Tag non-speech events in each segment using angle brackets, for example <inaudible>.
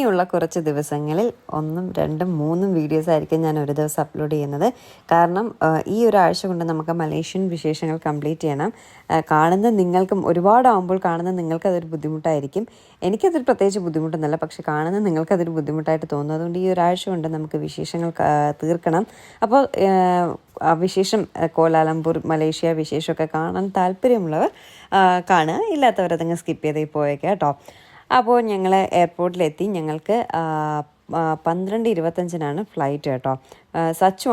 ഇനിയുള്ള കുറച്ച് ദിവസങ്ങളിൽ ഒന്നും രണ്ടും മൂന്നും വീഡിയോസ് ആയിരിക്കും ഞാൻ ഒരു ദിവസം അപ്ലോഡ് ചെയ്യുന്നത്. കാരണം ഈ ഒരാഴ്ച കൊണ്ട് നമുക്ക് മലേഷ്യൻ വിശേഷങ്ങൾ കംപ്ലീറ്റ് ചെയ്യണം. കാണുന്ന നിങ്ങൾക്കും ഒരുപാടാവുമ്പോൾ കാണുന്ന നിങ്ങൾക്ക് അതൊരു ബുദ്ധിമുട്ടായിരിക്കും. എനിക്കതൊരു പ്രത്യേകിച്ച് ബുദ്ധിമുട്ടൊന്നുമല്ല. പക്ഷെ കാണുന്ന നിങ്ങൾക്ക് അതൊരു ബുദ്ധിമുട്ടായിട്ട് തോന്നും. അതുകൊണ്ട് ഈ ഒരാഴ്ച കൊണ്ട് നമുക്ക് വിശേഷങ്ങൾ തീർക്കണം. അപ്പോൾ വിശേഷം കോലാലംപൂർ മലേഷ്യ വിശേഷമൊക്കെ കാണാൻ താല്പര്യമുള്ളവർ കാണുക. ഇല്ലാത്തവരതങ്ങ് സ്കിപ്പ് ചെയ്തേ പോയേക്കാം കേട്ടോ. അപ്പോൾ ഞങ്ങൾ എയർപോർട്ടിലെത്തി. ഞങ്ങൾക്ക് പന്ത്രണ്ട് ഇരുപത്തഞ്ചിനാണ് ഫ്ലൈറ്റ് കേട്ടോ.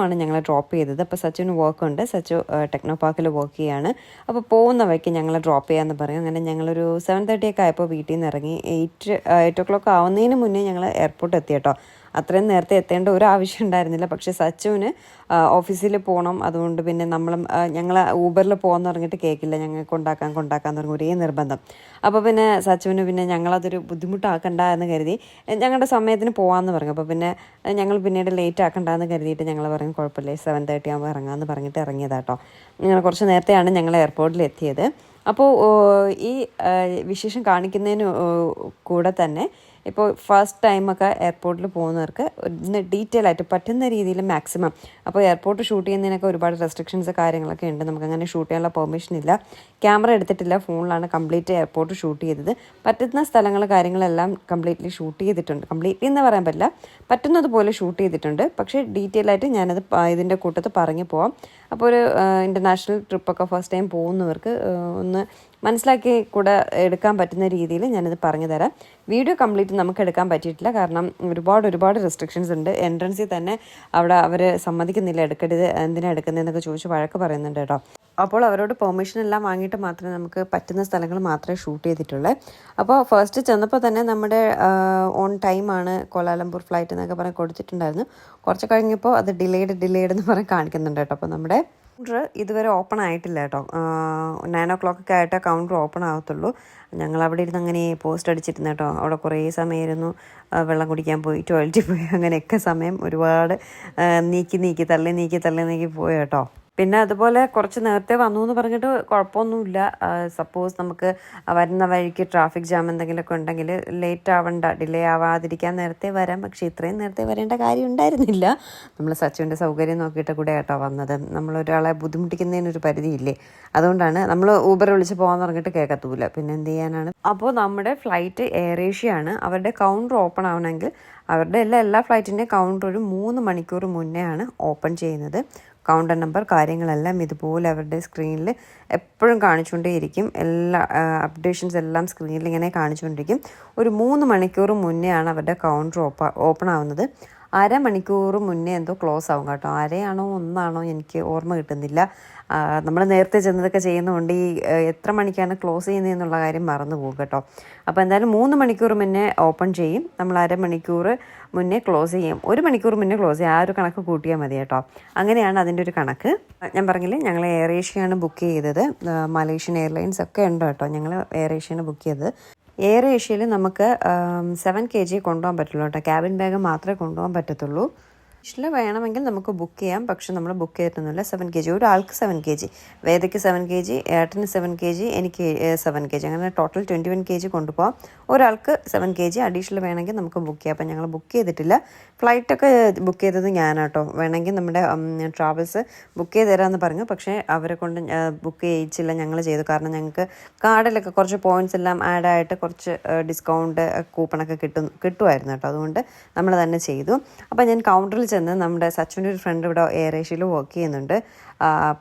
ആണ് ഞങ്ങളെ ഡ്രോപ്പ് ചെയ്തത്. അപ്പോൾ സച്ചുവിന് വർക്ക് ഉണ്ട് സച്ചു ടെക്നോ പാർക്കിൽ വർക്ക് ചെയ്യാണ്. അപ്പോൾ പോകുന്ന വഴിക്ക് ഞങ്ങളെ ഡ്രോപ്പ് ചെയ്യാമെന്ന് പറയും. അങ്ങനെ ഞങ്ങളൊരു സെവൻ തേർട്ടി ഒക്കെ ആയപ്പോൾ വീട്ടിൽ നിന്ന് ഇറങ്ങി. എയ്റ്റ് എയ്റ്റ് ഓ ക്ലോക്ക് ആവുന്നതിന് മുന്നേ ഞങ്ങൾ എയർപോർട്ട് എത്തി കേട്ടോ. അത്രയും നേരത്തെ എത്തേണ്ട ഒരു ആവശ്യം ഉണ്ടായിരുന്നില്ല. പക്ഷെ സച്ചുവിന് ഓഫീസിൽ പോകണം അതുകൊണ്ട് പിന്നെ നമ്മൾ ഞങ്ങൾ ഊബറിൽ പോകാൻ തുടങ്ങിയിട്ട് കേൾക്കില്ല ഞങ്ങൾക്ക് കൊണ്ടാക്കാൻ കൊണ്ടാക്കാൻ തുടങ്ങി ഒരേ നിർബന്ധം. അപ്പോൾ പിന്നെ സച്ചുവിന് പിന്നെ ഞങ്ങളതൊരു ബുദ്ധിമുട്ടാക്കണ്ട എന്ന് കരുതി ഞങ്ങളുടെ സമയത്തിന് പോകാമെന്ന് പറഞ്ഞു. അപ്പോൾ പിന്നെ ഞങ്ങൾ പിന്നീട് ലേറ്റ് ആക്കണ്ട എന്ന് കരുതിയിട്ട് ഞങ്ങൾ പറഞ്ഞു കുഴപ്പമില്ല സെവൻ തേർട്ടി ആകുമ്പോൾ ഇറങ്ങാമെന്ന് പറഞ്ഞിട്ട് ഇറങ്ങിയതാട്ടോ ഇങ്ങനെ കുറച്ച് നേരത്തെയാണ് ഞങ്ങൾ എയർപോർട്ടിൽ എത്തിയത്. അപ്പോൾ ഈ വിശേഷം കാണിക്കുന്നതിന് കൂടെ തന്നെ ഇപ്പോൾ ഫസ്റ്റ് ടൈമൊക്കെ എയർപോർട്ടിൽ പോകുന്നവർക്ക് ഒന്ന് ഡീറ്റെയിൽ ആയിട്ട് പറ്റുന്ന രീതിയിൽ മാക്സിമം അപ്പോൾ എയർപോർട്ട് ഷൂട്ട് ചെയ്യുന്നതിനൊക്കെ ഒരുപാട് റെസ്ട്രിക്ഷൻസ് കാര്യങ്ങളൊക്കെ ഉണ്ട്. നമുക്ക് അങ്ങനെ ഷൂട്ട് ചെയ്യാനുള്ള പെർമിഷൻ ഇല്ല. ക്യാമറ എടുത്തിട്ടില്ല. ഫോണിലാണ് കംപ്ലീറ്റ് എയർപോർട്ട് ഷൂട്ട് ചെയ്തത്. പറ്റുന്ന സ്ഥലങ്ങൾ കാര്യങ്ങളെല്ലാം കംപ്ലീറ്റ്ലി ഷൂട്ട് ചെയ്തിട്ടുണ്ട്. കംപ്ലീറ്റ്ലി എന്ന് പറയാൻ പറ്റില്ല. പറ്റുന്നതുപോലെ ഷൂട്ട് ചെയ്തിട്ടുണ്ട്. പക്ഷേ ഡീറ്റെയിൽ ആയിട്ട് ഞാനത് ഇതിന്റെ കൂട്ടത്ത് പറഞ്ഞു പോവാം. അപ്പോൾ ഒരു ഇന്റർനാഷണൽ ട്രിപ്പൊക്കെ ഫസ്റ്റ് ടൈം പോകുന്നവർക്ക് ഒന്ന് മനസ്സിലാക്കി കൂടെ എടുക്കാൻ പറ്റുന്ന രീതിയിൽ ഞാനിത് പറഞ്ഞു തരാം. വീഡിയോ കംപ്ലീറ്റ് നമുക്ക് എടുക്കാൻ പറ്റിയിട്ടില്ല. കാരണം ഒരുപാട് ഒരുപാട് റെസ്ട്രിക്ഷൻസ് ഉണ്ട്. എൻട്രൻസിൽ തന്നെ അവിടെ അവർ സമ്മതിക്കുന്നില്ല എടുക്കരുത് എന്തിനാണ് എടുക്കുന്നതെന്നൊക്കെ ചോദിച്ച് വഴക്ക് പറയുന്നുണ്ട് കേട്ടോ. അപ്പോൾ അവരോട് പെർമിഷൻ എല്ലാം വാങ്ങിയിട്ട് മാത്രമേ നമുക്ക് പറ്റുന്ന സ്ഥലങ്ങൾ മാത്രമേ ഷൂട്ട് ചെയ്തിട്ടുള്ളൂ. അപ്പോൾ ഫസ്റ്റ് ചെന്നപ്പോൾ തന്നെ നമ്മുടെ ഓൺ ടൈമാണ് കോലാലംപൂർ ഫ്ലൈറ്റ് എന്നൊക്കെ പറഞ്ഞ് കൊടുത്തിട്ടുണ്ടായിരുന്നു. കുറച്ച് കഴിഞ്ഞപ്പോൾ അത് ഡിലേഡ് ഡിലേഡ് എന്ന് പറഞ്ഞ് കാണിക്കുന്നുണ്ട് കേട്ടോ. അപ്പോൾ നമ്മുടെ കൗണ്ടർ ഇതുവരെ ഓപ്പൺ ആയിട്ടില്ല കേട്ടോ. നയൻ ഓ ക്ലോക്ക് ഒക്കെ ആയിട്ടേ കൗണ്ടർ ഓപ്പൺ ആകത്തുള്ളൂ ഞങ്ങൾ അവിടെ ഇരുന്ന് അങ്ങനെ പോസ്റ്റ് അടിച്ചിരുന്നു കേട്ടോ. അവിടെ കുറേ സമയം ഇരുന്നു വെള്ളം കുടിക്കാൻ പോയി ടോയ്ലറ്റിൽ പോയി. അങ്ങനെയൊക്കെ സമയം ഒരുപാട് നീക്കി നീക്കി തള്ളി നീക്കി തള്ളി നീക്കി പോയി കേട്ടോ. പിന്നെ അതുപോലെ കുറച്ച് നേരത്തെ വന്നു എന്ന് പറഞ്ഞിട്ട് കുഴപ്പമൊന്നുമില്ല. സപ്പോസ് നമുക്ക് വരുന്ന വഴിക്ക് ട്രാഫിക് ജാം എന്തെങ്കിലുമൊക്കെ ഉണ്ടെങ്കിൽ ലേറ്റ് ആവണ്ട ഡിലേ ആവാതിരിക്കാൻ നേരത്തെ വരാം. പക്ഷേ ഇത്രയും നേരത്തെ വരേണ്ട കാര്യം ഉണ്ടായിരുന്നില്ല. നമ്മൾ സച്ചുവിന്റെ സൗകര്യം നോക്കിയിട്ട് കൂടെ കേട്ടോ വന്നത്. നമ്മൾ ഒരാളെ ബുദ്ധിമുട്ടിക്കുന്നതിനൊരു പരിധിയില്ലേ? അതുകൊണ്ടാണ് നമ്മൾ ഊബർ വിളിച്ച് പോകാൻ പറഞ്ഞിട്ട് കേൾക്കത്തൂല പിന്നെ എന്ത് ചെയ്യാനാണ്? അപ്പോൾ നമ്മുടെ ഫ്ലൈറ്റ് എയർ ഏഷ്യ ആണ്. അവരുടെ കൗണ്ടർ ഓപ്പൺ ആവണമെങ്കിൽ അവരുടെ എല്ലാ എല്ലാ ഫ്ലൈറ്റിന്റെയും കൗണ്ടർ ഒരു മൂന്ന് മണിക്കൂർ മുന്നേ ആണ് ഓപ്പൺ ചെയ്യുന്നത്. കൗണ്ടർ നമ്പർ കാര്യങ്ങളെല്ലാം ഇതുപോലെ അവരുടെ സ്ക്രീനിൽ എപ്പോഴും കാണിച്ചുകൊണ്ടേയിരിക്കും. എല്ലാ അപ്ഡേഷൻസ് എല്ലാം സ്ക്രീനിൽ ഇങ്ങനെ കാണിച്ചുകൊണ്ടിരിക്കും. ഒരു മൂന്ന് മണിക്കൂർ മുന്നേ ആണ് അവരുടെ കൗണ്ടർ ഓപ്പ ഓപ്പൺ ആവുന്നത്. അരമണിക്കൂർ മുന്നേ എന്തോ ക്ലോസ് ആവും കേട്ടോ. അരയാണോ ഒന്നാണോ എനിക്ക് ഓർമ്മ കിട്ടുന്നില്ല. നമ്മൾ നേരത്തെ ചെന്നതൊക്കെ ചെയ്യുന്നതുകൊണ്ട് ഈ എത്ര മണിക്കാണ് ക്ലോസ് ചെയ്യുന്നത് എന്നുള്ള കാര്യം മറന്നു പോകും കേട്ടോ. അപ്പോൾ എന്തായാലും മൂന്ന് മണിക്കൂർ മുന്നേ ഓപ്പൺ ചെയ്യും. നമ്മൾ അരമണിക്കൂർ മുന്നേ ക്ലോസ് ചെയ്യും. ഒരു മണിക്കൂർ മുന്നേ ക്ലോസ് ചെയ്യും. ആ ഒരു കണക്ക് കൂട്ടിയാൽ മതി കേട്ടോ. അങ്ങനെയാണ് അതിന്റെ ഒരു കണക്ക്. ഞാൻ പറഞ്ഞില്ലേ ഞങ്ങൾ എയർ ഏഷ്യയാണ് ബുക്ക് ചെയ്തത്. മലേഷ്യൻ എയർലൈൻസ് ഒക്കെ ഉണ്ട് കേട്ടോ. ഞങ്ങൾ എയർ ഏഷ്യയാണ് ബുക്ക് ചെയ്തത്. എയർ ഏഷ്യയിൽ നമുക്ക് സെവൻ കെ ജി കൊണ്ടുപോകാൻ പറ്റുള്ളൂ കേട്ടോ. ക്യാബിൻ ബാഗ് മാത്രമേ കൊണ്ടുപോകാൻ പറ്റത്തുള്ളൂ. ഇഷ്ടം വേണമെങ്കിൽ നമുക്ക് ബുക്ക് ചെയ്യാം. പക്ഷെ നമ്മൾ ബുക്ക് ചെയ്തിട്ടൊന്നുമില്ല. സെവൻ കെ ജി ഒരാൾക്ക് സെവൻ കെ ജി വേദയ്ക്ക് സെവൻ കെ ജി ഏട്ടന് സെവൻ കെ ജി എനിക്ക് സെവൻ കെ ജി അങ്ങനെ total twenty one K G കൊണ്ടുപോകാം ഒരാൾക്ക് സെവൻ കെ ജി അഡീഷണൽ വേണമെങ്കിൽ നമുക്ക് ബുക്ക് ചെയ്യാം. അപ്പം ഞങ്ങൾ ബുക്ക് ചെയ്തിട്ടില്ല. ഫ്ലൈറ്റൊക്കെ ബുക്ക് ചെയ്തത് ഞാനാട്ടോ. വേണമെങ്കിൽ നമ്മുടെ ട്രാവൽസ് ബുക്ക് ചെയ്ത് തരാമെന്ന് പറഞ്ഞു. പക്ഷേ അവരെ കൊണ്ട് ബുക്ക് ചെയ്യിച്ചില്ല. ഞങ്ങൾ ചെയ്തു. കാരണം ഞങ്ങൾക്ക് കാർഡിലൊക്കെ കുറച്ച് പോയിന്റ്സ് എല്ലാം ആഡായിട്ട് കുറച്ച് ഡിസ്കൗണ്ട് കൂപ്പണൊക്കെ കിട്ടും കിട്ടുമായിരുന്നു കേട്ടോ. അതുകൊണ്ട് നമ്മൾ തന്നെ ചെയ്തു. അപ്പോൾ ഞാൻ കൗണ്ടറിൽ ചെന്ന് നമ്മുടെ സച്ചുവിന്റെ ഒരു ഫ്രണ്ട് ഇവിടെ എയർ ഏഷ്യയിൽ വർക്ക് ചെയ്യുന്നുണ്ട്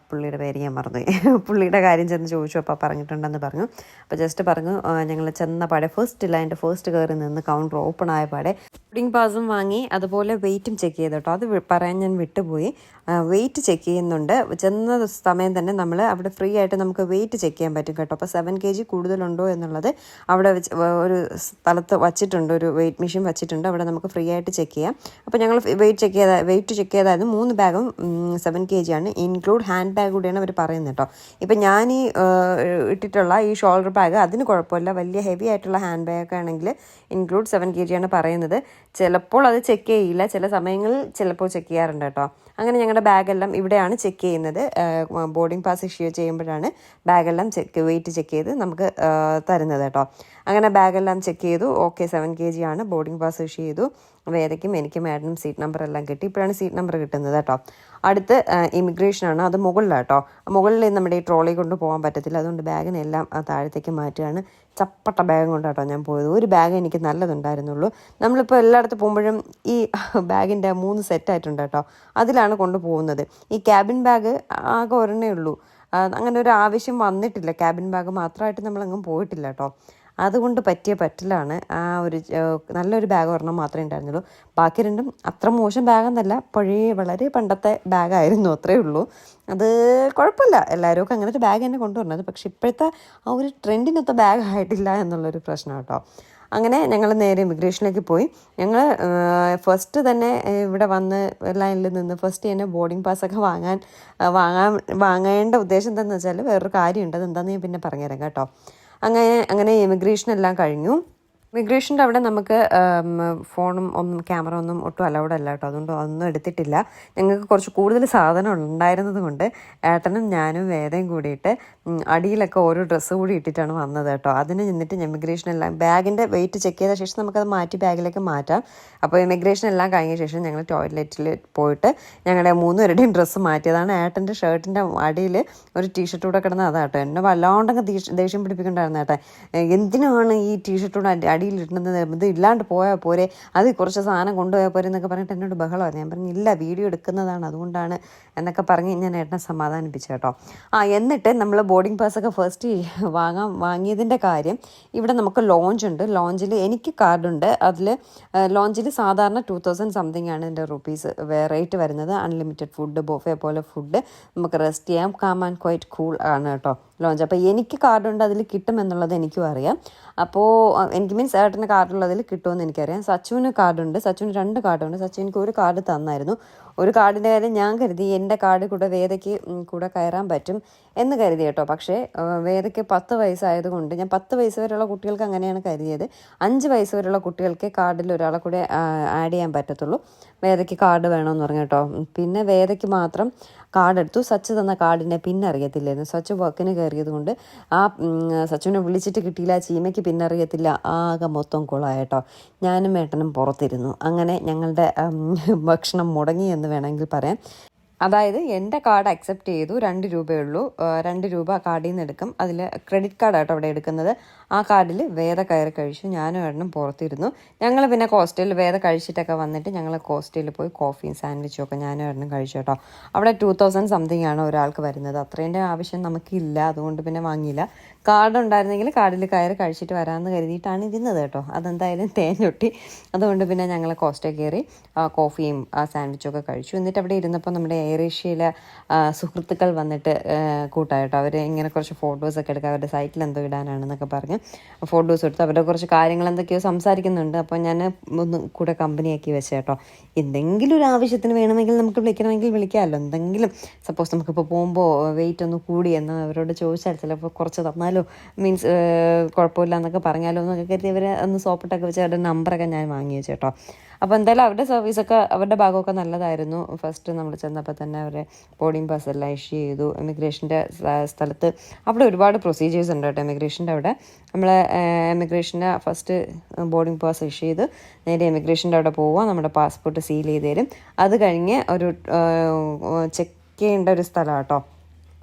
പുള്ളിയുടെ പേര് ഞാൻ മറന്നു. പുള്ളിയുടെ കാര്യം ചെന്ന് ചോദിച്ചു അപ്പോൾ പറഞ്ഞിട്ടുണ്ടെന്ന് പറഞ്ഞു. അപ്പോൾ ജസ്റ്റ് പറഞ്ഞു ഞങ്ങൾ ചെന്ന പാടെ ഫസ്റ്റ് ലൈന്റെ ഫസ്റ്റ് കയറി നിന്ന് കൗണ്ടർ ഓപ്പൺ ആയ പാടെ ബോർഡിംഗ് പാസും വാങ്ങി അതുപോലെ വെയിറ്റും ചെക്ക് ചെയ്തു കേട്ടോ അത് പറയാൻ ഞാൻ വിട്ടുപോയി. വെയിറ്റ് ചെക്ക് ചെയ്യുന്നുണ്ട്. ചെന്ന സമയം തന്നെ നമ്മൾ അവിടെ ഫ്രീ ആയിട്ട് നമുക്ക് വെയിറ്റ് ചെക്ക് ചെയ്യാൻ പറ്റും കേട്ടോ. അപ്പോൾ സെവൻ കെ ജി കൂടുതലുണ്ടോ എന്നുള്ളത് അവിടെ ഒരു സ്ഥലത്ത് വച്ചിട്ടുണ്ട് ഒരു വെയിറ്റ് മെഷീൻ വച്ചിട്ടുണ്ട്. അവിടെ നമുക്ക് ഫ്രീ ആയിട്ട് ചെക്ക് ചെയ്യാം. അപ്പോൾ ഞങ്ങൾ വെയിറ്റ് ചെക്ക് വെയിറ്റ് ചെക്ക് ചെയ്തായിരുന്നു മൂന്ന് ബാഗും സെവൻ കെ ആണ്. ഇൻക്ലൂഡ് ഹാൻഡ് ബാഗ് കൂടിയാണ് അവർ പറയുന്നത് കേട്ടോ ഇപ്പം ഞാൻ ഈ ഇട്ടിട്ടുള്ള ഈ ഷോൾഡർ ബാഗ് അതിന് കുഴപ്പമില്ല. വലിയ ഹെവി ആയിട്ടുള്ള ഹാൻഡ് ബാഗ് ആണെങ്കിൽ ഇൻക്ലൂഡ് സെവൻ കെ ആണ് പറയുന്നത്. ചിലപ്പോൾ അത് ചെക്ക് ചെയ്യില്ല. ചില സമയങ്ങളിൽ ചിലപ്പോൾ ചെക്ക് ചെയ്യാറുണ്ട് കേട്ടോ അങ്ങനെ ഞങ്ങളുടെ ബാഗെല്ലാം ഇവിടെയാണ് ചെക്ക് ചെയ്യുന്നത്. ബോർഡിംഗ് പാസ് ഇഷ്യൂ ചെയ്യുമ്പോഴാണ് ബാഗെല്ലാം ചെക്ക് വെയിറ്റ് ചെക്ക് ചെയ്ത് നമുക്ക് തരുന്നത് കേട്ടോ അങ്ങനെ ബാഗെല്ലാം ചെക്ക് ചെയ്തു. ഓക്കെ സെവൻ കെ ജി ആണ്. ബോർഡിംഗ് പാസ് ഇഷ്യൂ ചെയ്തു. വേദയ്ക്കും എനിക്കും മാഡനും സീറ്റ് നമ്പർ എല്ലാം കിട്ടി. ഇപ്പോഴാണ് സീറ്റ് നമ്പർ കിട്ടുന്നത് കേട്ടോ. അടുത്ത് ഇമിഗ്രേഷൻ ആണ്. അത് മുകളിലാണ് കേട്ടോ മുകളിൽ നമ്മുടെ ഈ ട്രോളി കൊണ്ട് പോകാൻ പറ്റത്തില്ല. അതുകൊണ്ട് ബാഗിനെല്ലാം താഴത്തേക്ക് മാറ്റുകയാണ്. ചപ്പട്ട ബാഗ് കേട്ടോ ഞാൻ പോയത്. ഒരു ബാഗ് എനിക്ക് നല്ലതുണ്ടായിരുന്നുള്ളൂ. നമ്മളിപ്പോൾ എല്ലായിടത്ത് പോകുമ്പോഴും ഈ <laughs> ബാഗിന്റെ മൂന്ന് സെറ്റായിട്ടുണ്ട് കേട്ടോ. അതിലാണ് കൊണ്ടുപോകുന്നത് ഈ ക്യാബിൻ ബാഗ് ആകെ ഒരെണ്ണേ ഉള്ളൂ. അങ്ങനെ ഒരു ആവശ്യം വന്നിട്ടില്ല. ക്യാബിൻ ബാഗ് മാത്രമായിട്ട് നമ്മളെങ്ങും പോയിട്ടില്ല കേട്ടോ. അതുകൊണ്ട് പറ്റിയ പറ്റലാണ് ആ ഒരു നല്ലൊരു ബാഗ് ഒരെണ്ണം മാത്രമേ ഉണ്ടായിരുന്നുള്ളൂ. ബാക്കി രണ്ടും അത്ര മോശം ബാഗെന്നല്ല പഴയ വളരെ പണ്ടത്തെ ബാഗായിരുന്നു അത്രേ ഉള്ളൂ. അത് കുഴപ്പമില്ല. എല്ലാവരും ഒക്കെ അങ്ങനത്തെ ബാഗ് തന്നെ കൊണ്ടുവരുന്നത്. പക്ഷെ ഇപ്പോഴത്തെ ആ ഒരു ട്രെൻഡിനൊത്ത ബാഗ് ആയിട്ടില്ല എന്നുള്ളൊരു പ്രശ്നം കേട്ടോ. അങ്ങനെ ഞങ്ങൾ നേരെ ഇമിഗ്രേഷനിലേക്ക് പോയി. ഞങ്ങൾ ഫസ്റ്റ് തന്നെ ഇവിടെ വന്ന് ലൈനിൽ നിന്ന് ഫസ്റ്റ് തന്നെ ബോർഡിംഗ് പാസ്സൊക്കെ വാങ്ങാൻ വാങ്ങാൻ വാങ്ങേണ്ട ഉദ്ദേശം എന്താണെന്ന് വെച്ചാൽ വേറൊരു കാര്യമുണ്ട്. അത് എന്താണെന്ന് ഞാൻ പിന്നെ പറഞ്ഞുതരാം കേട്ടോ. അങ്ങനെ അങ്ങനെ ഇമിഗ്രേഷൻ എല്ലാം കഴിഞ്ഞു. ഇമിഗ്രേഷന്റെ അവിടെ നമുക്ക് ഫോണും ഒന്നും ക്യാമറ ഒന്നും ഒട്ടും അലൗഡ് അല്ല കേട്ടോ. അതുകൊണ്ട് ഒന്നും എടുത്തിട്ടില്ല. ഞങ്ങൾക്ക് കുറച്ച് കൂടുതൽ സാധനം ഉണ്ടായിരുന്നത് കൊണ്ട് ഏട്ടനും ഞാനും വേദയും കൂടിയിട്ട് അടിയിലൊക്കെ ഓരോ ഡ്രസ്സ് കൂടി ഇട്ടിട്ടാണ് വന്നത് കേട്ടോ. അതിന് നിന്നിട്ട് ഇമിഗ്രേഷൻ എല്ലാം ബാഗിന്റെ വെയിറ്റ് ചെക്ക് ചെയ്ത ശേഷം നമുക്കത് മാറ്റി ബാഗിലേക്ക് മാറ്റാം. അപ്പോൾ ഇമിഗ്രേഷൻ എല്ലാം കഴിഞ്ഞ ശേഷം ഞങ്ങൾ ടോയ്ലറ്റിൽ പോയിട്ട് ഞങ്ങളുടെ മൂന്നുപേരുടെയും ഡ്രസ്സ് മാറ്റിയതാണ്. ഏട്ടന്റെ ഷർട്ടിന്റെ അടിയിൽ ഒരു ടീഷർട്ട് കൂടെ കിടന്ന അതാട്ടോ എന്നെ വല്ലാണ്ടങ്ങ് ദേഷ്യം പിടിപ്പിക്കണ്ടായിരുന്നു ഏട്ടാ. എന്തിനാണ് ഈ ടീഷർട്ട് കൂടെ അടി- അടിയിൽ ഇടുന്നത് ഇത് ഇല്ലാണ്ട് പോയാൽ പോരെ. അത് കുറച്ച് സാധനം കൊണ്ടുപോയാൽ പോരെ എന്നൊക്കെ പറഞ്ഞിട്ട് എന്നോട് ബഹളമാണ് ഞാൻ പറഞ്ഞു ഇല്ല വീഡിയോ എടുക്കുന്നതാണ്. അതുകൊണ്ടാണ് എന്നൊക്കെ പറഞ്ഞ് ഞാൻ ഏട്ടനെ സമാധാനിപ്പിച്ചു കേട്ടോ. ആ എന്നിട്ട് നമ്മൾ ബോർഡിംഗ് പാസ്സൊക്കെ ഫസ്റ്റ് വാങ്ങാൻ വാങ്ങിയതിന്റെ കാര്യം ഇവിടെ നമുക്ക് ലോഞ്ച് ഉണ്ട്. ലോഞ്ചിൽ എനിക്ക് കാർഡുണ്ട്. അതിൽ ലോഞ്ചിൽ സാധാരണ ടു തൗസൻഡ് സംതിങ് ആണ് ഇതിന്റെ റുപ്പീസ് റേറ്റ് വരുന്നത്. അൺലിമിറ്റഡ് ഫുഡ് ബോഫെ പോലെ ഫുഡ് നമുക്ക് റെസ്റ്റ് ചെയ്യാം. കാം ആൻഡ് ക്വൈറ്റ് കൂൾ ആണ് കേട്ടോ ലോഞ്ച് അപ്പോൾ എനിക്ക് കാർഡുണ്ട് അതിൽ കിട്ടുമെന്നുള്ളത് എനിക്കും അറിയാം. അപ്പോൾ എനിക്ക് മീൻസ് ഏട്ടന് കാർഡുള്ളതിൽ കിട്ടുമെന്ന് എനിക്കറിയാം. സച്ചുവിന് കാർഡുണ്ട് സച്ചുവിന് രണ്ട് കാർഡുണ്ട് സച്ചുവിനിക്ക് ഒരു കാർഡ് തന്നായിരുന്നു. ഒരു കാർഡിന്റെ കാര്യം ഞാൻ കരുതി എന്റെ കാർഡ് കൂടെ വേദയ്ക്ക് കൂടെ കയറാൻ പറ്റും എന്ന് കരുതി കേട്ടോ. പക്ഷേ വേദയ്ക്ക് പത്ത് വയസ്സായതുകൊണ്ട് ഞാൻ പത്ത് വയസ്സ് വരെയുള്ള കുട്ടികൾക്ക് അങ്ങനെയാണ് കരുതിയത്. അഞ്ച് വയസ്സ് വരെയുള്ള കുട്ടികൾക്ക് കാർഡിൽ ഒരാളെ കൂടെ ആഡ് ചെയ്യാൻ പറ്റത്തുള്ളൂ. വേദയ്ക്ക് കാർഡ് വേണമെന്ന് പറഞ്ഞു കേട്ടോ. പിന്നെ വേദയ്ക്ക് മാത്രം കാർഡ് എടുത്തു. സച്ച് തന്ന കാർഡിനെ പിന്നറിയത്തില്ലായിരുന്നു. സച്ച് വർക്കിന് കയറിയത് കൊണ്ട് ആ സച്ചിനെ വിളിച്ചിട്ട് കിട്ടിയില്ല. ചീമയ്ക്ക് പിന്നറിയത്തില്ല. ആകെ മൊത്തം കുളമായിട്ടോ ഞാനും മേട്ടനും പുറത്തിരുന്നു. അങ്ങനെ ഞങ്ങളുടെ ഭക്ഷണം മുടങ്ങി എന്ന് വേണമെങ്കിൽ പറയാം. അതായത് എന്റെ കാർഡ് അക്സെപ്റ്റ് ചെയ്തു. രണ്ട് രൂപയേ ഉള്ളൂ. രണ്ട് രൂപ കാർഡിൽ നിന്ന് എടുക്കും. അതിൽ ക്രെഡിറ്റ് കാർഡാട്ടോ അവിടെ എടുക്കുന്നത്. ആ കാർഡിൽ വേദ കയറി കഴിച്ചു. ഞാനും ഏട്ടനും പുറത്തിരുന്നു. ഞങ്ങൾ പിന്നെ കോസ്റ്റലിൽ വേദ കഴിച്ചിട്ടൊക്കെ വന്നിട്ട് ഞങ്ങൾ കോസ്റ്റലിൽ പോയി കോഫിയും സാൻഡ്വിച്ചും ഒക്കെ ഞാനും ഏട്ടനും കഴിച്ചു കേട്ടോ. അവിടെ ടു തൗസൻഡ് സംതിങ് ആണ് ഒരാൾക്ക് വരുന്നത്. അത്രേന്റെ ആവശ്യം നമുക്കില്ല. അതുകൊണ്ട് പിന്നെ വാങ്ങിയില്ല. കാർഡ് ഉണ്ടായിരുന്നെങ്കിൽ കാർഡിൽ കയറി കഴിച്ചിട്ട് വരാമെന്ന് കരുതിയിട്ടാണ് ഇരുന്നത് കേട്ടോ. അതെന്തായാലും തേഞ്ഞൊട്ടി അതുകൊണ്ട് പിന്നെ ഞങ്ങൾ കോസ്റ്റേ കയറി കോഫിയും സാൻഡ്വിച്ചും ഒക്കെ കഴിച്ചു. എന്നിട്ട് അവിടെ ഇരുന്നപ്പോൾ നമ്മുടെ എയർ ഏഷ്യയിലെ സുഹൃത്തുക്കൾ വന്നിട്ട് കൂട്ടായിട്ടോ. അവർ ഇങ്ങനെ കുറച്ച് ഫോട്ടോസൊക്കെ എടുക്കുക അവരുടെ സൈറ്റിൽ എന്തോ ഇടാനാണെന്നൊക്കെ പറഞ്ഞ് ഫോട്ടോസ് എടുത്ത്. അവരുടെ കുറച്ച് കാര്യങ്ങൾ എന്തൊക്കെയോ സംസാരിക്കുന്നുണ്ട്. അപ്പോൾ ഞാൻ ഒന്ന് കൂടെ കമ്പനിയാക്കി വെച്ച കേട്ടോ. എന്തെങ്കിലും ഒരു ആവശ്യത്തിന് വേണമെങ്കിൽ നമുക്ക് വിളിക്കണമെങ്കിൽ വിളിക്കാമല്ലോ. എന്തെങ്കിലും സപ്പോസ് നമുക്കിപ്പോൾ പോകുമ്പോൾ വെയിറ്റ് ഒന്ന് കൂടി എന്ന് അവരോട് ചോദിച്ചാൽ ചിലപ്പോൾ കുറച്ച് തന്നാലോ മീൻസ് കുഴപ്പമില്ല എന്നൊക്കെ പറഞ്ഞാലോ എന്നൊക്കെ കരുതി ഇവരെ ഒന്ന് സോപ്പിട്ടൊക്കെ വെച്ച് അവരുടെ നമ്പറൊക്കെ ഞാൻ വാങ്ങി വെച്ചു കേട്ടോ. അപ്പോൾ എന്തായാലും അവരുടെ സർവീസൊക്കെ അവരുടെ ഭാഗമൊക്കെ നല്ലതായിരുന്നു. ഫസ്റ്റ് നമ്മൾ ചെന്നപ്പോൾ തന്നെ അവരെ ബോർഡിംഗ് പാസ് എല്ലാം ഇഷ്യൂ ചെയ്തു. ഇമിഗ്രേഷന്റെ സ്ഥലത്ത് അവിടെ ഒരുപാട് പ്രൊസീജിയേഴ്സ് ഉണ്ട് കേട്ടോ ഇമിഗ്രേഷന്റെ അവിടെ. നമ്മൾ ഇമിഗ്രേഷന്റെ ഫസ്റ്റ് ബോർഡിംഗ് പാസ് ഇഷ്യൂ ചെയ്ത് നേരെ ഇമിഗ്രേഷന്റെ അവിടെ പോവുക നമ്മുടെ പാസ്പോർട്ട് സീൽ ചെയ്ത് തരും. അത് കഴിഞ്ഞ് ഒരു ചെക്ക് ചെയ്യേണ്ട ഒരു സ്ഥലമാണ് കേട്ടോ.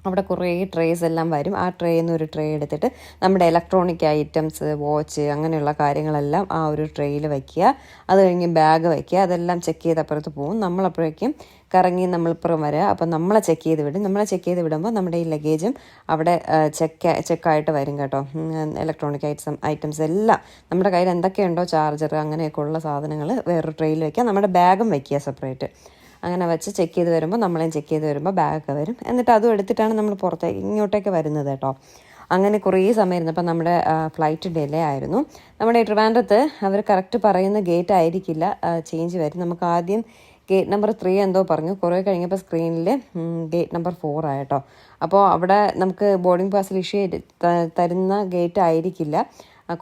അവിടെ കുറേ ട്രേസ് എല്ലാം വരും. ആ ട്രേയിൽ നിന്ന് ഒരു ട്രേ എടുത്തിട്ട് നമ്മുടെ ഇലക്ട്രോണിക് ഐറ്റംസ് വാച്ച് അങ്ങനെയുള്ള കാര്യങ്ങളെല്ലാം ആ ഒരു ട്രേയിൽ വയ്ക്കുക അത് കഴിഞ്ഞ് ബാഗ് വയ്ക്കുക അതെല്ലാം ചെക്ക് ചെയ്ത് അപ്പുറത്ത് പോകും നമ്മളപ്പോഴേക്കും കറങ്ങി നമ്മളിപ്പുറം വരിക അപ്പോൾ നമ്മളെ ചെക്ക് ചെയ്ത് വിടും. നമ്മളെ ചെക്ക് ചെയ്ത് വിടുമ്പോൾ നമ്മുടെ ഈ ലഗേജും അവിടെ ചെക്ക് ചെക്കായിട്ട് വരും കേട്ടോ. ഇലക്ട്രോണിക് ഐറ്റംസ് ഐറ്റംസ് എല്ലാം. നമ്മുടെ കയ്യിൽ എന്തൊക്കെയുണ്ടോ ചാർജർ അങ്ങനെയൊക്കെ ഉള്ള സാധനങ്ങൾ വേറൊരു ട്രെയിൽ വയ്ക്കുക നമ്മുടെ ബാഗും വയ്ക്കുക സെപ്പറേറ്റ് അങ്ങനെ വെച്ച് ചെക്ക് ചെയ്ത് വരുമ്പോൾ നമ്മളെയും ചെക്ക് ചെയ്ത് വരുമ്പോൾ ബാഗൊക്കെ വരും. എന്നിട്ട് അതും എടുത്തിട്ടാണ് നമ്മൾ പുറത്തേക്ക് ഇങ്ങോട്ടേക്ക് വരുന്നത് കേട്ടോ. അങ്ങനെ കുറേ സമയം ഇരുന്നപ്പോൾ നമ്മുടെ ഫ്ലൈറ്റ് ഡിലേ ആയിരുന്നു. നമ്മുടെ ട്രിവാൻഡ്രത്ത് അവർ കറക്റ്റ് പറയുന്ന ഗേറ്റ് ആയിരിക്കില്ല ചേഞ്ച് വരും. നമുക്ക് ആദ്യം ഗേറ്റ് നമ്പർ ത്രീ എന്തോ പറഞ്ഞു. കുറേ കഴിഞ്ഞപ്പോൾ സ്ക്രീനിൽ ഗേറ്റ് നമ്പർ ഫോർ ആയിട്ടോ അപ്പോൾ അവിടെ നമുക്ക് ബോർഡിംഗ് പാസിൽ ഇഷ്യൂ തരുന്ന ഗേറ്റ് ആയിരിക്കില്ല.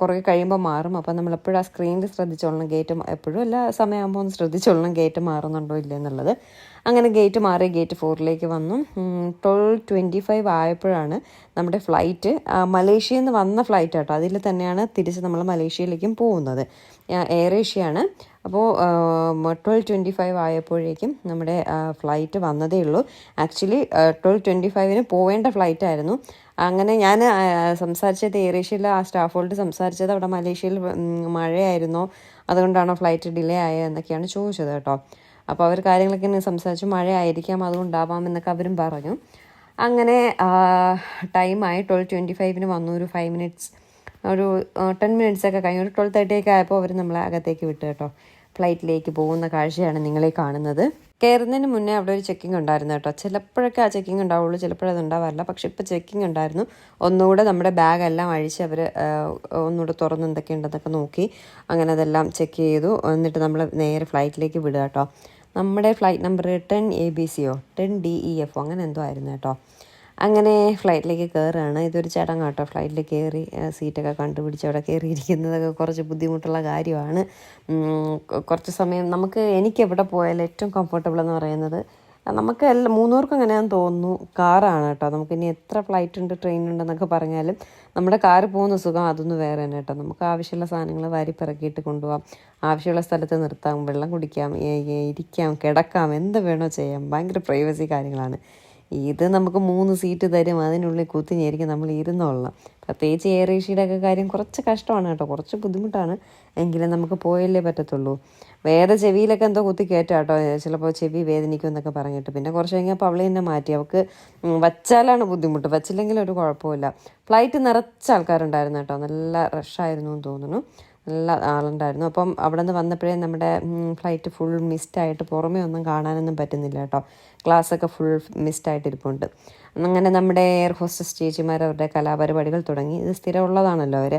കുറേ കഴിയുമ്പോൾ മാറും. അപ്പോൾ നമ്മളെപ്പോഴും ആ സ്ക്രീനിൽ ശ്രദ്ധിച്ചോളണം. ഗേറ്റ് എപ്പോഴും എല്ലാ സമയമാകുമ്പോൾ ഒന്ന് ശ്രദ്ധിച്ചോളണം. ഗേറ്റ് മാറുന്നുണ്ടോ ഇല്ല എന്നുള്ളത്. അങ്ങനെ ഗേറ്റ് മാറി ഗേറ്റ് ഫോറിലേക്ക് വന്നു. ട്വൽവ് ട്വന്റി ഫൈവ് ആയപ്പോഴാണ് നമ്മുടെ ഫ്ലൈറ്റ് മലേഷ്യയിൽ നിന്ന് വന്ന ഫ്ലൈറ്റ് കേട്ടോ. അതിൽ തന്നെയാണ് തിരിച്ച് നമ്മൾ മലേഷ്യയിലേക്കും പോകുന്നത്. എയർ ഏഷ്യയാണ് അപ്പോൾ ട്വൽവ് ട്വന്റി ഫൈവ് ആയപ്പോഴേക്കും നമ്മുടെ ഫ്ലൈറ്റ് വന്നതേ ഉള്ളൂ. ആക്ച്വലി ട്വൽവ് ട്വന്റി ഫൈവിന് പോവേണ്ട ഫ്ലൈറ്റ് ആയിരുന്നു. അങ്ങനെ ഞാൻ സംസാരിച്ചത് ഏഷ്യയിലെ ആ സ്റ്റാഫോട് സംസാരിച്ചത് അവിടെ മലേഷ്യയിൽ മഴയായിരുന്നോ. അതുകൊണ്ടാണോ ഫ്ലൈറ്റ് ഡിലേ ആയത് എന്നൊക്കെയാണ് ചോദിച്ചത് കേട്ടോ. അപ്പോൾ അവർ കാര്യങ്ങളൊക്കെ ഇങ്ങനെ സംസാരിച്ചു മഴയായിരിക്കാം അതുകൊണ്ടാവാം എന്നൊക്കെ അവരും പറഞ്ഞു. അങ്ങനെ ടൈമായി ട്വൽവ് ട്വന്റി ഫൈവിന് വന്നു ഒരു ഫൈവ് മിനിറ്റ്സ് ഒരു ടെൻ മിനിറ്റ്സ് ഒക്കെ കഴിഞ്ഞു ഒരു ട്വൽവ് തേർട്ടി ഒക്കെ ആയപ്പോൾ അവർ നമ്മളെ അകത്തേക്ക് വിട്ടു കേട്ടോ. ഫ്ലൈറ്റിലേക്ക് പോകുന്ന കാഴ്ചയാണ് നിങ്ങളെ കാണുന്നത്. കയറുന്നതിന് മുന്നേ അവിടെ ഒരു ചെക്കിംഗ് ഉണ്ടായിരുന്നു കേട്ടോ. ചിലപ്പോഴൊക്കെ ആ ചെക്കിംഗ് ഉണ്ടാവുള്ളൂ ചിലപ്പോഴത് ഉണ്ടാവാറില്ല. പക്ഷെ ഇപ്പോൾ ചെക്കിംഗ് ഉണ്ടായിരുന്നു. ഒന്നുകൂടെ നമ്മുടെ ബാഗെല്ലാം അഴിച്ച് അവർ ഒന്നുകൂടെ തുറന്ന് എന്തൊക്കെ ഉണ്ടെന്നൊക്കെ നോക്കി അങ്ങനെ അതെല്ലാം ചെക്ക് ചെയ്തു. എന്നിട്ട് നമ്മൾ നേരെ ഫ്ലൈറ്റിലേക്ക് വിടുക കേട്ടോ. നമ്മുടെ flight number ten A B സിയോ ടെൻ ഡി ഇ എഫോ അങ്ങനെ എന്തോ ആയിരുന്നു കേട്ടോ. അങ്ങനെ ഫ്ലൈറ്റിലേക്ക് കയറുകയാണ്. ഇതൊരു ചടങ്ങ് കേട്ടോ. ഫ്ലൈറ്റിൽ കയറി സീറ്റൊക്കെ കണ്ടുപിടിച്ച് അവിടെ കയറിയിരിക്കുന്നതൊക്കെ കുറച്ച് ബുദ്ധിമുട്ടുള്ള കാര്യമാണ്. കുറച്ച് സമയം നമുക്ക് എനിക്ക് എവിടെ പോയാലും ഏറ്റവും കംഫർട്ടബിൾ എന്ന് പറയുന്നത് നമുക്ക് എല്ലാ മൂന്നൂർക്കും അങ്ങനെയാന്ന് തോന്നുന്നു കാറാണ് കേട്ടോ. നമുക്ക് ഇനി എത്ര ഫ്ലൈറ്റ് ഉണ്ട് ട്രെയിൻ ഉണ്ടെന്നൊക്കെ പറഞ്ഞാലും നമ്മുടെ കാറ് പോകുന്ന സുഖം അതൊന്നും വേറെ തന്നെ കേട്ടോ. നമുക്ക് ആവശ്യമുള്ള സാധനങ്ങൾ വാരി പിറക്കിയിട്ട് കൊണ്ടുപോകാം ആവശ്യമുള്ള സ്ഥലത്ത് നിർത്താം. വെള്ളം കുടിക്കാം ഇരിക്കാം കിടക്കാം എന്ത് വേണോ ചെയ്യാം. ഭയങ്കര പ്രൈവസി കാര്യങ്ങളാണ്. ഇത് നമുക്ക് മൂന്ന് സീറ്റ് തരും. അതിനുള്ളിൽ കുത്തിഞ്ഞായിരിക്കും നമ്മൾ ഇരുന്നോളാം പ്രത്യേകിച്ച് എയർ ഏഷ്യയുടെ ഒക്കെ കാര്യം കുറച്ച് കഷ്ടമാണ് കേട്ടോ. കുറച്ച് ബുദ്ധിമുട്ടാണ്. എങ്കിലും നമുക്ക് പോയല്ലേ പറ്റത്തുള്ളൂ. വേറെ ചെവിയിലൊക്കെ എന്തോ കുത്തി കയറ്റാം കേട്ടോ. ചിലപ്പോൾ ചെവി വേദനിക്കും എന്നൊക്കെ പറഞ്ഞിട്ട്. പിന്നെ കുറച്ച് കഴിഞ്ഞപ്പോൾ അവളെ തന്നെ മാറ്റി. അവൾക്ക് വച്ചാലാണ് ബുദ്ധിമുട്ട്. വച്ചില്ലെങ്കിൽ ഒരു കുഴപ്പമില്ല ഫ്ലൈറ്റ് നിറച്ച ആൾക്കാരുണ്ടായിരുന്നു കേട്ടോ. നല്ല റഷായിരുന്നു എന്ന് തോന്നുന്നു. നല്ല ആളുണ്ടായിരുന്നു. അപ്പം അവിടെ നിന്ന് വന്നപ്പോഴേ നമ്മുടെ ഫ്ലൈറ്റ് ഫുൾ മിസ്റ്റായിട്ട് പുറമേ ഒന്നും കാണാനൊന്നും പറ്റുന്നില്ല കേട്ടോ. ക്ലാസ്സൊക്കെ ഫുൾ മിസ്ഡായിട്ടിരിപ്പുണ്ട് അങ്ങനെ നമ്മുടെ എയർ ഹോസ്റ്റസ് ചേച്ചിമാർ അവരുടെ കലാപരിപാടികൾ തുടങ്ങി. ഇത് സ്ഥിരമുള്ളതാണല്ലോ അവർ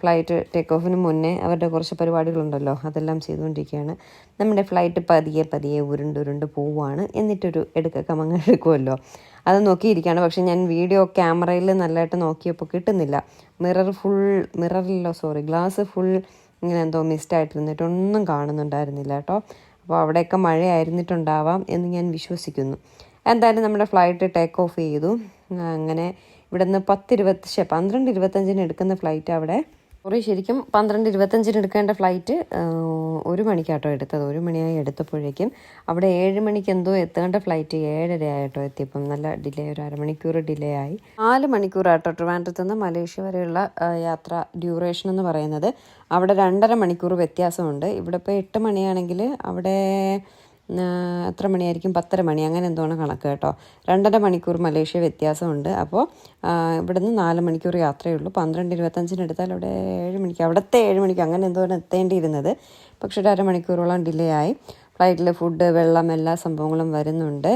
ഫ്ലൈറ്റ് ടേക്ക് ഓഫിന് മുന്നേ അവരുടെ കുറച്ച് പരിപാടികളുണ്ടല്ലോ അതെല്ലാം ചെയ്തുകൊണ്ടിരിക്കുകയാണ്. നമ്മുടെ ഫ്ലൈറ്റ് പതിയെ പതിയെ ഉരുണ്ട് ഉരുണ്ട് പോവുകയാണ്. എന്നിട്ടൊരു എടുക്ക അങ്ങ് എടുക്കുമല്ലോ. അത് നോക്കിയിരിക്കുകയാണ്. പക്ഷേ ഞാൻ വീഡിയോ ക്യാമറയിൽ നല്ലതായിട്ട് നോക്കിയപ്പോൾ കിട്ടുന്നില്ല. മിറർ ഫുൾ മിററിലോ സോറി ഗ്ലാസ് ഫുൾ ഇങ്ങനെ എന്തോ മിസ്റ്റായിട്ടിരുന്നിട്ടൊന്നും കാണുന്നുണ്ടായിരുന്നില്ല കേട്ടോ. അപ്പോൾ അവിടെയൊക്കെ മഴയായിരുന്നിട്ടുണ്ടാവാം എന്ന് ഞാൻ വിശ്വസിക്കുന്നു. എന്തായാലും നമ്മുടെ ഫ്ലൈറ്റ് ടേക്ക് ഓഫ് ചെയ്തു. അങ്ങനെ ഇവിടെ നിന്ന് പത്ത് ഇരുപത്തി ശേ പന്ത്രണ്ട് ഇരുപത്തഞ്ചിന് എടുക്കുന്ന ഫ്ലൈറ്റ് അവിടെ. കുറേ ശരിക്കും പന്ത്രണ്ട് ഇരുപത്തഞ്ചിന് എടുക്കേണ്ട ഫ്ലൈറ്റ് ഒരു മണിക്കാട്ടോ എടുത്തത്. ഒരു മണിയായി എടുത്തപ്പോഴേക്കും അവിടെ ഏഴ് മണിക്ക് എന്തോ എത്തേണ്ട ഫ്ലൈറ്റ് ഏഴര ആയിട്ടോ എത്തിയപ്പം. നല്ല ഡിലേ ഒരു അരമണിക്കൂർ ഡിലേ ആയി. നാല് മണിക്കൂറാട്ടോ ട്രിവാൻഡ്രത്ത് നിന്ന് മലേഷ്യ വരെയുള്ള യാത്ര ഡ്യൂറേഷൻ എന്ന് പറയുന്നത്. അവിടെ രണ്ടര മണിക്കൂർ വ്യത്യാസമുണ്ട്. ഇവിടെ ഇപ്പോൾ എട്ട് മണിയാണെങ്കിൽ അവിടെ എത്ര മണിയായിരിക്കും? പത്തര മണി. അങ്ങനെ എന്തോണ് കണക്ക് കേട്ടോ. രണ്ടര മണിക്കൂർ മലേഷ്യ വ്യത്യാസമുണ്ട്. അപ്പോൾ ഇവിടുന്ന് നാല് മണിക്കൂർ യാത്രയേ ഉള്ളൂ പന്ത്രണ്ട് ഇരുപത്തഞ്ചിന് എടുത്താൽ അവിടെ ഏഴ് മണിക്ക് അവിടുത്തെ ഏഴ് മണിക്ക് അങ്ങനെ എന്തോരം എത്തേണ്ടിയിരുന്നത്. പക്ഷേ ഒരു അരമണിക്കൂറോളം ഡിലേ ആയി. ഫ്ലൈറ്റിൽ ഫുഡ് വെള്ളം എല്ലാ സംഭവങ്ങളും വരുന്നുണ്ട്.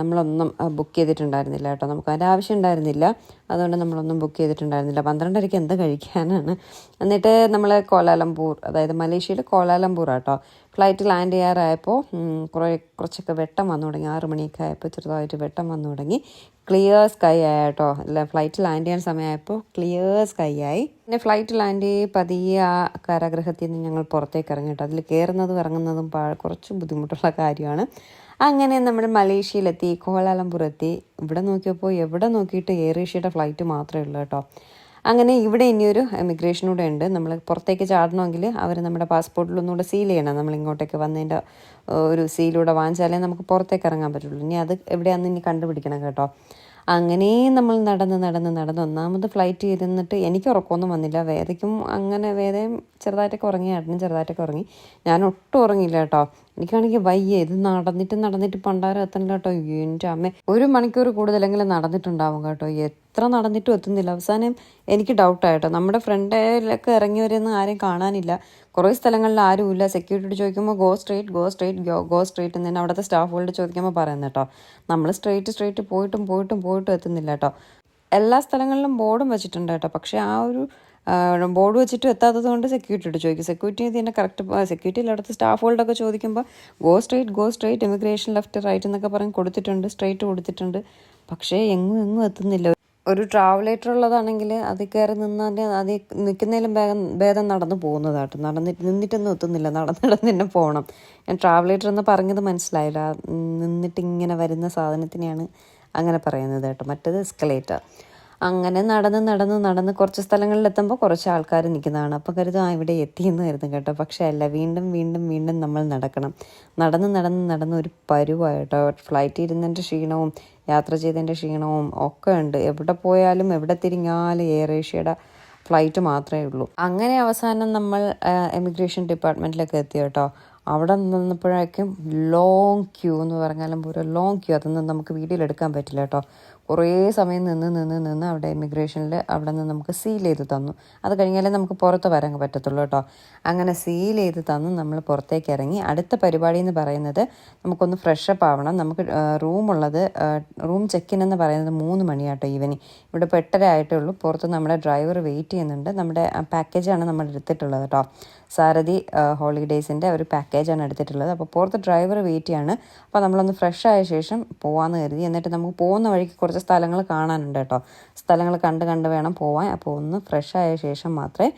നമ്മളൊന്നും ബുക്ക് ചെയ്തിട്ടുണ്ടായിരുന്നില്ല കേട്ടോ. നമുക്ക് അതിന്റെ ആവശ്യം ഉണ്ടായിരുന്നില്ല. അതുകൊണ്ട് നമ്മളൊന്നും ബുക്ക് ചെയ്തിട്ടുണ്ടായിരുന്നില്ല. പന്ത്രണ്ടരയ്ക്ക് എന്ത് കഴിക്കാനാണ്? എന്നിട്ട് നമ്മൾ കോലാലംപൂർ അതായത് മലേഷ്യയിൽ കോലാലംപൂർ ആട്ടോ. ഫ്ലൈറ്റ് ലാൻഡ് ചെയ്യാറായപ്പോൾ കുറേ കുറച്ചൊക്കെ വെട്ടം വന്നു തുടങ്ങി. ആറ് മണിയൊക്കെ ആയപ്പോൾ ചെറുതായിട്ട് വെട്ടം വന്നു തുടങ്ങി. ക്ലിയർ സ്കൈ ആയ കേട്ടോ. അല്ല ഫ്ലൈറ്റ് ലാൻഡ് ചെയ്യാൻ സമയമായപ്പോൾ ക്ലിയർ സ്കൈ ആയി. പിന്നെ ഫ്ലൈറ്റ് ലാൻഡ് ചെയ്ത് പതിയെ ആ കാരാഗ്രഹത്തിൽ നിന്ന് ഞങ്ങൾ പുറത്തേക്ക് ഇറങ്ങി കേട്ടോ. അതിൽ കയറുന്നതും ഇറങ്ങുന്നതും കുറച്ച് ബുദ്ധിമുട്ടുള്ള കാര്യമാണ്. അങ്ങനെ നമ്മൾ മലേഷ്യയിലെത്തി കോലാലംപുരത്തി ഇവിടെ നോക്കിയപ്പോൾ എവിടെ നോക്കിയിട്ട് എയർ ഏഷ്യയുടെ ഫ്ലൈറ്റ് മാത്രമേ ഉള്ളൂ കേട്ടോ. അങ്ങനെ ഇവിടെ ഇനിയൊരു എമിഗ്രേഷൻ കൂടെ ഉണ്ട്. നമ്മൾ പുറത്തേക്ക് ചാടണമെങ്കിൽ അവർ നമ്മുടെ പാസ്പോർട്ടിൽ ഒന്നുകൂടെ സീൽ ചെയ്യണം. നമ്മൾ ഇങ്ങോട്ടേക്ക് വന്നതിന്റെ ഒരു സീലൂടെ വാങ്ങിച്ചാലേ നമുക്ക് പുറത്തേക്ക് ഇറങ്ങാൻ പറ്റുള്ളൂ. ഇനി അത് എവിടെയാണെന്ന് ഇനി കണ്ടുപിടിക്കണം കേട്ടോ. അങ്ങനെ നമ്മൾ നടന്ന് നടന്ന് നടന്ന് ഒന്നാമത് ഫ്ലൈറ്റ് ഇരുന്നിട്ട് എനിക്ക് ഉറക്കമൊന്നും വന്നില്ല. വേദയ്ക്കും അങ്ങനെ വേദയും ചെറുതായിട്ടൊക്കെ ഉറങ്ങി ഏട്ടനും ചെറുതായിട്ടൊക്കെ ഉറങ്ങി. ഞാൻ ഒട്ടും ഉറങ്ങിയില്ല കേട്ടോ. എനിക്കാണെങ്കിൽ വയ്യ. ഇത് നടന്നിട്ട് നടന്നിട്ട് പണ്ടാരം എത്തണില്ല കേട്ടോ. എന്റെ അമ്മ. ഒരു മണിക്കൂർ കൂടുതലെങ്കിലും നടന്നിട്ടുണ്ടാവും കേട്ടോ. എത്ര നടന്നിട്ടും എത്തുന്നില്ല. അവസാനം എനിക്ക് ഡൗട്ടായിട്ടോ നമ്മുടെ ഫ്രണ്ടിലൊക്കെ ഇറങ്ങിയവരൊന്നും ആരെയും കാണാനില്ല. കുറേ സ്ഥലങ്ങളിൽ ആരുമില്ല. സെക്യൂരിറ്റി ചോദിക്കുമ്പോൾ go straight go straight go go straight എന്ന് തന്നെ അവിടുത്തെ സ്റ്റാഫുകളോട് ചോദിക്കുമ്പോൾ പറയുന്നത് കേട്ടോ. നമ്മൾ സ്ട്രേറ്റ് സ്ട്രേറ്റ് പോയിട്ടും പോയിട്ടും പോയിട്ടും എത്തുന്നില്ല കേട്ടോ. എല്ലാ സ്ഥലങ്ങളിലും ബോർഡും വെച്ചിട്ടുണ്ട് കേട്ടോ. പക്ഷേ ആ ഒരു ബോർഡ് വെച്ചിട്ട് എത്താത്തത് കൊണ്ട് സെക്യൂരിറ്റിയോട് ചോദിക്കും. സെക്യൂരിറ്റി ഇതിന്റെ കറക്റ്റ് സെക്യൂരിറ്റിയിൽ അവിടുത്തെ സ്റ്റാഫുകളോടൊക്കെ ചോദിക്കുമ്പോൾ go straight go straight immigration left right എന്നൊക്കെ പറഞ്ഞ് കൊടുത്തിട്ടുണ്ട് സ്ട്രേറ്റ് കൊടുത്തിട്ടുണ്ട്. പക്ഷേ എങ്ങും എങ്ങും എത്തുന്നില്ല. ഒരു ട്രാവലേറ്റർ ഉള്ളതാണെങ്കിൽ അതിൽ കയറി നിന്നാൽ അതിൽ നിൽക്കുന്നതിലും ഭേദം ഭേദം നടന്നു പോകുന്നതാട്ടോ. നടന്നിട്ട് നിന്നിട്ടൊന്നും എത്തുന്നില്ല. നടന്ന് നടന്ന് തന്നെ പോകണം ഞാൻ ട്രാവലേറ്റർ എന്ന് പറഞ്ഞത് മനസ്സിലായില്ല. നിന്നിട്ട് ഇങ്ങനെ വരുന്ന സാധനത്തിനെയാണ് അങ്ങനെ പറയുന്നത് കേട്ടോ. മറ്റേത് എസ്കലേറ്റർ. അങ്ങനെ നടന്ന് നടന്ന് നടന്ന് കുറച്ച് സ്ഥലങ്ങളിലെത്തുമ്പോൾ കുറച്ച് ആൾക്കാർ നിൽക്കുന്നതാണ്. അപ്പോൾ കരുതും ആ ഇവിടെ എത്തിയെന്ന് കരുതും കേട്ടോ. പക്ഷേ അല്ല വീണ്ടും വീണ്ടും വീണ്ടും നമ്മൾ നടക്കണം. നടന്ന് നടന്ന് നടന്ന് ഒരു പരുവായിട്ടോ ഫ്ലൈറ്റിൽ ഇരുന്നതിന്റെ ക്ഷീണവും യാത്ര ചെയ്തതിന്റെ ക്ഷീണവും ഒക്കെ ഉണ്ട്. എവിടെ പോയാലും എവിടെ തിരിഞ്ഞാലും എയർ ഏഷ്യയുടെ ഫ്ലൈറ്റ് മാത്രമേ ഉള്ളൂ. അങ്ങനെ അവസാനം നമ്മൾ എമിഗ്രേഷൻ ഡിപ്പാർട്ട്മെന്റിലൊക്കെ എത്തി കേട്ടോ. അവിടെ നിന്നപ്പോഴേക്കും ലോങ് ക്യൂ എന്ന് പറഞ്ഞാലും ഒരു ലോങ് ക്യൂ അതൊന്നും നമുക്ക് വീഡിയോയിൽ എടുക്കാൻ പറ്റില്ല കേട്ടോ. കുറേ സമയം നിന്ന് നിന്ന് നിന്ന് അവിടെ ഇമിഗ്രേഷനിൽ അവിടെ നിന്ന് നമുക്ക് സീൽ ചെയ്ത് തന്നു. അത് കഴിഞ്ഞാലേ നമുക്ക് പുറത്ത് വരാൻ പറ്റത്തുള്ളൂ കേട്ടോ. അങ്ങനെ സീൽ ചെയ്ത് തന്നു നമ്മൾ പുറത്തേക്ക് ഇറങ്ങി. അടുത്ത പരിപാടി എന്ന് പറയുന്നത് നമുക്കൊന്ന് ഫ്രഷപ്പ് ആവണം. നമുക്ക് റൂമുള്ളത് റൂം ചെക്കിൻ എന്ന് പറയുന്നത് മൂന്ന് മണിയാട്ടോ ഈവനിങ് ഇവിടെ ഇപ്പോൾ ആയിട്ടേ ഉള്ളൂ. പുറത്ത് നമ്മുടെ ഡ്രൈവർ വെയിറ്റ് ചെയ്യുന്നുണ്ട്. നമ്മുടെ പാക്കേജാണ് നമ്മൾ എടുത്തിട്ടുള്ളത് കേട്ടോ. സാരഥി ഹോളിഡേയ്സിന്റെ ഒരു പാക്കേജാണ് എടുത്തിട്ടുള്ളത്. അപ്പോൾ പുറത്ത് ഡ്രൈവർ വെയിറ്റ് ചെയ്യാണ് അപ്പോൾ നമ്മളൊന്ന് ഫ്രഷ് ആയ ശേഷം പോകാമെന്ന് കരുതി. എന്നിട്ട് നമുക്ക് പോകുന്ന വഴിക്ക് കുറച്ച് സ്ഥലങ്ങൾ കാണാനുണ്ട് കേട്ടോ. സ്ഥലങ്ങൾ കണ്ട് കണ്ട് വേണം പോവാൻ. അപ്പോൾ ഒന്ന് ഫ്രഷ് ആയ ശേഷം മാത്രമേ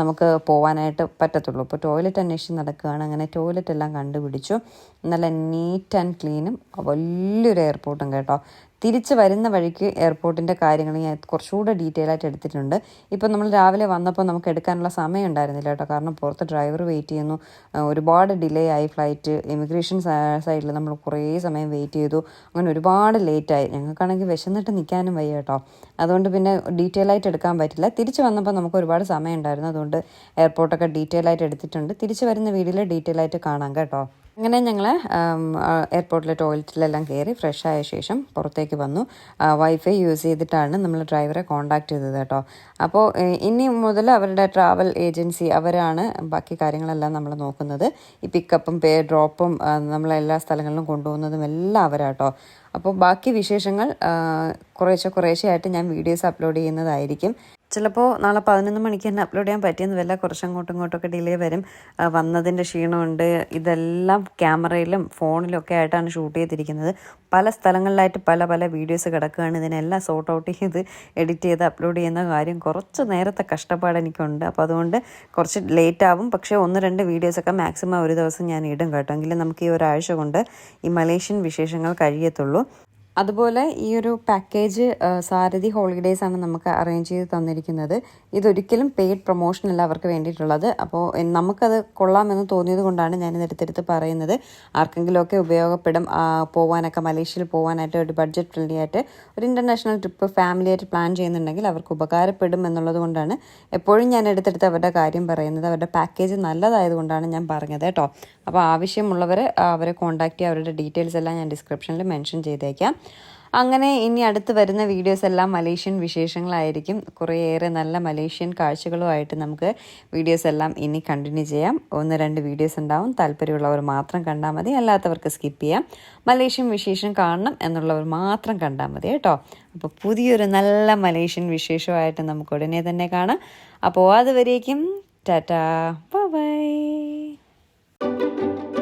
നമുക്ക് പോകാനായിട്ട് പറ്റത്തുള്ളൂ. ഇപ്പോൾ ടോയ്ലറ്റ് അന്വേഷിച്ച് നടക്കുകയാണ്. അങ്ങനെ ടോയ്ലറ്റ് എല്ലാം കണ്ടുപിടിച്ചു. നല്ല നീറ്റ് ആൻഡ് ക്ലീനും വലിയൊരു എയർപോർട്ടും കേട്ടോ. തിരിച്ച് വരുന്ന വഴിക്ക് എയർപോർട്ടിന്റെ കാര്യങ്ങൾ ഞാൻ കുറച്ചുകൂടെ ഡീറ്റെയിൽ ആയിട്ട് എടുത്തിട്ടുണ്ട്. ഇപ്പം നമ്മൾ രാവിലെ വന്നപ്പോൾ നമുക്ക് എടുക്കാനുള്ള സമയം ഉണ്ടായിരുന്നില്ല കേട്ടോ. കാരണം പുറത്ത് ഡ്രൈവർ വെയിറ്റ് ചെയ്യുന്നു. ഒരുപാട് ഡിലേ ആയി ഫ്ലൈറ്റ് ഇമിഗ്രേഷൻ സൈഡിൽ നമ്മൾ കുറേ സമയം വെയിറ്റ് ചെയ്തു. അങ്ങനെ ഒരുപാട് ലേറ്റായി ഞങ്ങൾക്കാണെങ്കിൽ വിശന്നിട്ട് നിൽക്കാനും വയ്യ കേട്ടോ. അതുകൊണ്ട് പിന്നെ ഡീറ്റെയിൽ ആയിട്ട് എടുക്കാൻ പറ്റില്ല. തിരിച്ച് വന്നപ്പോൾ നമുക്ക് ഒരുപാട് സമയം ഉണ്ടായിരുന്നു. അതുകൊണ്ട് എയർപോർട്ടൊക്കെ ഡീറ്റെയിൽ ആയിട്ട് എടുത്തിട്ടുണ്ട്. തിരിച്ച് വരുന്ന വീഡിയോയിൽ ഡീറ്റെയിൽ ആയിട്ട് കാണാം കേട്ടോ. അങ്ങനെ ഞങ്ങൾ എയർപോർട്ടിലെ ടോയ്ലറ്റിലെല്ലാം കയറി ഫ്രഷ് ആയ ശേഷം പുറത്തേക്ക് വന്നു. വൈഫൈ യൂസ് ചെയ്തിട്ടാണ് നമ്മൾ ഡ്രൈവറെ കോൺടാക്ട് ചെയ്തത് കേട്ടോ. അപ്പോൾ ഇനി മുതൽ അവരുടെ ട്രാവൽ ഏജൻസി അവരാണ് ബാക്കി കാര്യങ്ങളെല്ലാം നമ്മൾ നോക്കുന്നത്. ഈ പിക്കപ്പും പേ ഡ്രോപ്പും നമ്മളെല്ലാ സ്ഥലങ്ങളിലും കൊണ്ടുപോകുന്നതും എല്ലാം അവരാട്ടോ അപ്പോൾ ബാക്കി വിശേഷങ്ങൾ കുറേശ്ശെ കുറേശ്ശെ ആയിട്ട് ഞാൻ വീഡിയോസ് അപ്ലോഡ് ചെയ്യുന്നതായിരിക്കും. ചിലപ്പോൾ നാളെ പതിനൊന്ന് മണിക്ക് തന്നെ അപ്ലോഡ് ചെയ്യാൻ പറ്റിയെന്ന് വല്ല കുറച്ച് അങ്ങോട്ടും ഇങ്ങോട്ടൊക്കെ ഡിലേ വരും. വന്നതിന്റെ ക്ഷീണമുണ്ട്. ഇതെല്ലാം ക്യാമറയിലും ഫോണിലും ഒക്കെ ആയിട്ടാണ് ഷൂട്ട് ചെയ്തിരിക്കുന്നത്. പല സ്ഥലങ്ങളിലായിട്ട് പല പല വീഡിയോസ് കിടക്കുകയാണ്. ഇതിനെല്ലാം സോർട്ട് ഔട്ട് ചെയ്ത് എഡിറ്റ് ചെയ്ത് അപ്ലോഡ് ചെയ്യുന്ന കാര്യം കുറച്ച് നേരത്തെ കഷ്ടപ്പാട് എനിക്കുണ്ട്. അപ്പോൾ അതുകൊണ്ട് കുറച്ച് ലേറ്റ് ആവും. പക്ഷേ ഒന്ന് രണ്ട് വീഡിയോസൊക്കെ മാക്സിമം ഒരു ദിവസം ഞാൻ ഇടും കേട്ടോ. എങ്കിലും നമുക്ക് ഈ ഒരാഴ്ച കൊണ്ട് ഈ മലേഷ്യൻ വിശേഷങ്ങൾ കഴിയത്തുള്ളൂ. അതുപോലെ ഈ ഒരു പാക്കേജ് സാരഥി ഹോളിഡേയ്സ് ആണ് നമുക്ക് അറേഞ്ച് ചെയ്ത് തന്നിരിക്കുന്നത്. ഇതൊരിക്കലും പെയ്ഡ് പ്രൊമോഷൻ അല്ല അവർക്ക് വേണ്ടിയിട്ടുള്ളത്. അപ്പോൾ നമുക്കത് കൊള്ളാമെന്ന് തോന്നിയത് കൊണ്ടാണ് ഞാൻ ഇതെടുത്തെടുത്ത് പറയുന്നത്. ആർക്കെങ്കിലുമൊക്കെ ഉപയോഗപ്പെടും. പോവാനൊക്കെ മലേഷ്യയിൽ പോകാനായിട്ട് ഒരു ബഡ്ജറ്റ് ഫ്രണ്ട്ലി ആയിട്ട് ഒരു ഇന്റർനാഷണൽ ട്രിപ്പ് ഫാമിലി ആയിട്ട് പ്ലാൻ ചെയ്യുന്നുണ്ടെങ്കിൽ അവർക്ക് ഉപകാരപ്പെടും എന്നുള്ളത് കൊണ്ടാണ് എപ്പോഴും ഞാൻ എടുത്തെടുത്ത് അവരുടെ കാര്യം പറയുന്നത്. അവരുടെ പാക്കേജ് നല്ലതായതുകൊണ്ടാണ് ഞാൻ പറഞ്ഞത് കേട്ടോ. അപ്പോൾ ആവശ്യമുള്ളവർ അവരെ കോൺടാക്റ്റ് ചെയ്യുക. അവരുടെ ഡീറ്റെയിൽസ് എല്ലാം ഞാൻ ഡിസ്ക്രിപ്ഷനിൽ മെൻഷൻ ചെയ്തേക്കാം. അങ്ങനെ ഇനി അടുത്ത് വരുന്ന വീഡിയോസ് എല്ലാം മലേഷ്യൻ വിശേഷങ്ങളായിരിക്കും. കുറേയേറെ നല്ല മലേഷ്യൻ കാഴ്ചകളുമായിട്ട് നമുക്ക് വീഡിയോസ് എല്ലാം ഇനി കണ്ടിന്യൂ ചെയ്യാം. ഒന്ന് രണ്ട് വീഡിയോസ് ഉണ്ടാവും. താല്പര്യമുള്ളവർ മാത്രം കണ്ടാൽ മതി. അല്ലാത്തവർക്ക് സ്കിപ്പ് ചെയ്യാം. മലേഷ്യൻ വിശേഷം കാണണം എന്നുള്ളവർ മാത്രം കണ്ടാൽ മതി കേട്ടോ. അപ്പോൾ പുതിയൊരു നല്ല മലേഷ്യൻ വിശേഷമായിട്ട് നമുക്ക് ഉടനെ തന്നെ കാണാം. അപ്പോൾ അതുവരേക്കും ടാറ്റാ. ബൈ.